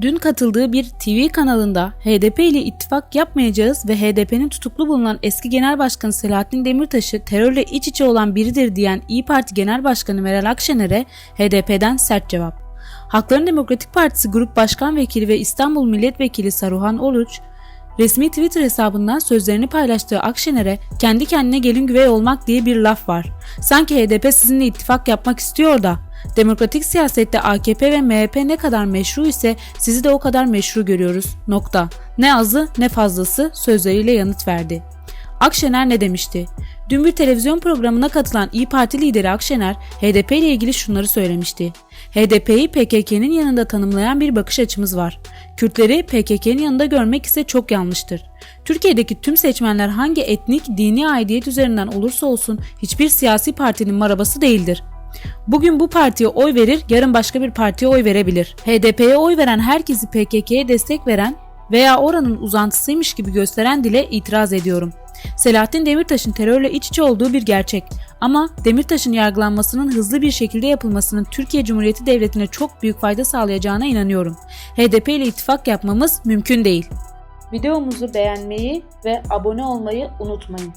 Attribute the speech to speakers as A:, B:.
A: dün katıldığı bir TV kanalında HDP ile ittifak yapmayacağız ve HDP'nin tutuklu bulunan eski Genel Başkanı Selahattin Demirtaş'ı terörle iç içe olan biridir diyen İyi Parti Genel Başkanı Meral Akşener'e HDP'den sert cevap. Hakların Demokratik Partisi Grup Başkan Vekili ve İstanbul Milletvekili Saruhan Oruç, resmi Twitter hesabından sözlerini paylaştığı Akşener'e kendi kendine gelin güvey olmak diye bir laf var. Sanki HDP sizinle ittifak yapmak istiyor da Demokratik siyasette AKP ve MHP ne kadar meşru ise sizi de o kadar meşru görüyoruz. Nokta. Ne azı ne fazlası sözleriyle yanıt verdi. Akşener ne demişti? Dün bir televizyon programına katılan İyi Parti lideri Akşener, HDP ile ilgili şunları söylemişti. HDP'yi PKK'nın yanında tanımlayan bir bakış açımız var. Kürtleri PKK'nın yanında görmek ise çok yanlıştır. Türkiye'deki tüm seçmenler hangi etnik, dini aidiyet üzerinden olursa olsun hiçbir siyasi partinin marabası değildir. Bugün bu partiye oy verir, yarın başka bir partiye oy verebilir. HDP'ye oy veren herkesi PKK'ye destek veren veya oranın uzantısıymış gibi gösteren dile itiraz ediyorum. Selahattin Demirtaş'ın terörle iç içe olduğu bir gerçek. Ama Demirtaş'ın yargılanmasının hızlı bir şekilde yapılmasının Türkiye Cumhuriyeti Devleti'ne çok büyük fayda sağlayacağına inanıyorum. HDP ile ittifak yapmamız mümkün değil. Videomuzu beğenmeyi ve abone olmayı unutmayın.